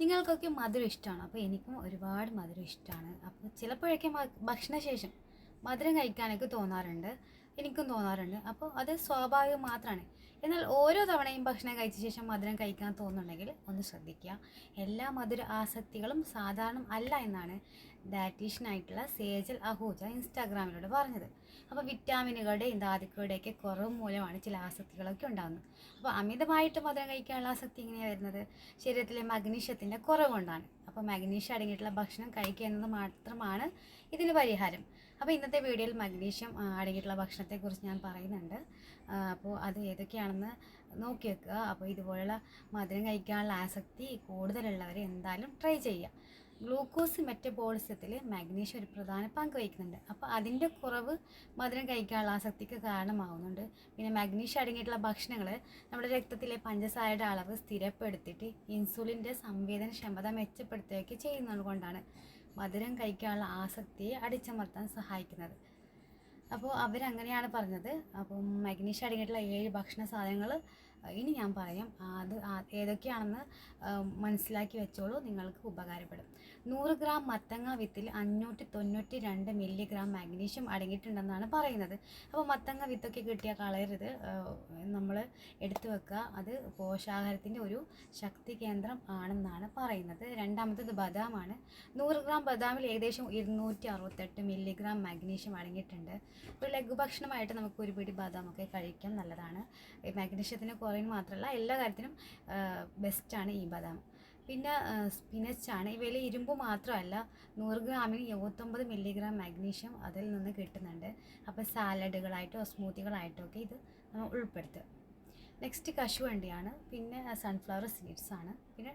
നിങ്ങൾക്കൊക്കെ മധുരം ഇഷ്ടമാണ് അപ്പോൾ എനിക്കും ഒരുപാട് മധുരം ഇഷ്ടമാണ് അപ്പോൾ ചിലപ്പോഴൊക്കെ ഭക്ഷണശേഷം മധുരം കഴിക്കാനൊക്കെ തോന്നാറുണ്ട്. എനിക്കും തോന്നാറുണ്ട്. അപ്പോൾ അത് സ്വാഭാവികം മാത്രമാണ് എന്നാൽ ഓരോ തവണയും ഭക്ഷണം കഴിച്ച ശേഷം മധുരം കഴിക്കാൻ തോന്നുന്നുണ്ടെങ്കിൽ ഒന്ന് ശ്രദ്ധിക്കുക. എല്ലാ മധുര ആസക്തികളും സാധാരണ അല്ല എന്നാണ് ഡയറ്റീഷ്യനായിട്ടുള്ള സേജൽ അഹൂജ ഇൻസ്റ്റാഗ്രാമിലൂടെ പറഞ്ഞത്. അപ്പോൾ വിറ്റാമിനുകളുടെയും ധാതുക്കളുടെയൊക്കെ കുറവ് മൂലമാണ് ചില ആസക്തികളൊക്കെ ഉണ്ടാകുന്നത്. അപ്പോൾ അമിതമായിട്ട് മധുരം കഴിക്കാനുള്ള ആസക്തി ഇങ്ങനെയാണ് വരുന്നത്? ശരീരത്തിലെ മഗ്നീഷ്യത്തിന്റെ കുറവ് കൊണ്ടാണ്. അപ്പോൾ മഗ്നീഷ്യം അടങ്ങിയിട്ടുള്ള ഭക്ഷണം കഴിക്കുക എന്നത് മാത്രമാണ് ഇതിന് പരിഹാരം. അപ്പോൾ ഇന്നത്തെ വീഡിയോയിൽ മഗ്നീഷ്യം അടങ്ങിയിട്ടുള്ള അടങ്ങിയിട്ടുള്ള ഭക്ഷണത്തെക്കുറിച്ച് ഞാൻ പറയുന്നുണ്ട്. അപ്പോൾ അത് ഏതൊക്കെയാണെന്ന് നോക്കി വെക്കുക. അപ്പോൾ ഇതുപോലുള്ള മധുരം കഴിക്കാനുള്ള ആസക്തി കൂടുതലുള്ളവർ എന്തായാലും ട്രൈ ചെയ്യുക. ഗ്ലൂക്കോസ് മെറ്റബോളിസത്തിൽ മാഗ്നീഷ്യം ഒരു പ്രധാന പങ്ക് വഹിക്കുന്നുണ്ട്. അപ്പോൾ അതിന്റെ കുറവ് മധുരം കഴിക്കാനുള്ള ആസക്തിക്ക് കാരണമാവുന്നുണ്ട്. പിന്നെ മാഗ്നീഷ്യം അടങ്ങിയിട്ടുള്ള ഭക്ഷണങ്ങൾ നമ്മുടെ രക്തത്തിലെ പഞ്ചസാരയുടെ അളവ് സ്ഥിരപ്പെടുത്തിയിട്ട് ഇൻസുലിന്റെ സംവേദനക്ഷമത മെച്ചപ്പെടുത്തുകയൊക്കെ ചെയ്യുന്നത് കൊണ്ടാണ് മധുരം കഴിക്കാനുള്ള ആസക്തിയെ അടിച്ചമർത്താൻ സഹായിക്കുന്നത്. അപ്പോൾ അവരങ്ങനെയാണ് പറഞ്ഞത്. അപ്പം മഗ്നീഷ്യം അടങ്ങിയിട്ടുള്ള ഏഴ് ഭക്ഷണ സാധനങ്ങൾ ഇനി ഞാൻ പറയാം അത് ഏതൊക്കെയാണെന്ന് മനസ്സിലാക്കി വെച്ചോളൂ നിങ്ങൾക്ക് ഉപകാരപ്പെടും. നൂറ് ഗ്രാം മത്തങ്ങ വിത്തിൽ അഞ്ഞൂറ്റി തൊണ്ണൂറ്റി രണ്ട് മില്ലിഗ്രാം മാഗ്നീഷ്യം അടങ്ങിയിട്ടുണ്ടെന്നാണ് പറയുന്നത്. അപ്പോൾ മത്തങ്ങ വിത്തൊക്കെ കിട്ടിയാൽ കളയരുത്. നമ്മൾ എടുത്തു വെക്കുക. അത് പോഷകാഹാരത്തിന്റെ ഒരു ശക്തി കേന്ദ്രം ആണെന്നാണ് പറയുന്നത്. രണ്ടാമത്തത് ബദാമാണ്. നൂറ് ഗ്രാം ബദാമിൽ ഏകദേശം ഇരുന്നൂറ്റി അറുപത്തെട്ട് മില്ലിഗ്രാം മാഗ്നീഷ്യം അടങ്ങിയിട്ടുണ്ട്. ഒരു ലഘുഭക്ഷണമായിട്ട് നമുക്ക് ഒരു പിടി ബദാമൊക്കെ കഴിക്കാം നല്ലതാണ്. മാഗ്നീഷ്യത്തിന് മാഗ്നീഷ്യത്തിന് കുറവിന് മാത്രമല്ല എല്ലാ കാര്യത്തിനും ബെസ്റ്റാണ് ഈ ബദാം. പിന്നെ സ്പിനച്ചാണ് ഇവയിൽ ഇരുമ്പ് മാത്രമല്ല നൂറ് ഗ്രാമിന് എഴുപത്തൊമ്പത് മില്ലിഗ്രാം മാഗ്നീഷ്യം അതിൽ നിന്ന് കിട്ടുന്നുണ്ട്. അപ്പോൾ സാലഡുകളായിട്ടോ സ്മൂത്തികളായിട്ടോ ഒക്കെ ഇത് നമ്മൾ ഉൾപ്പെടുത്തുക. നെക്സ്റ്റ് കശുവണ്ടിയാണ്. പിന്നെ സൺഫ്ലവർ സീഡ്സ് ആണ്. പിന്നെ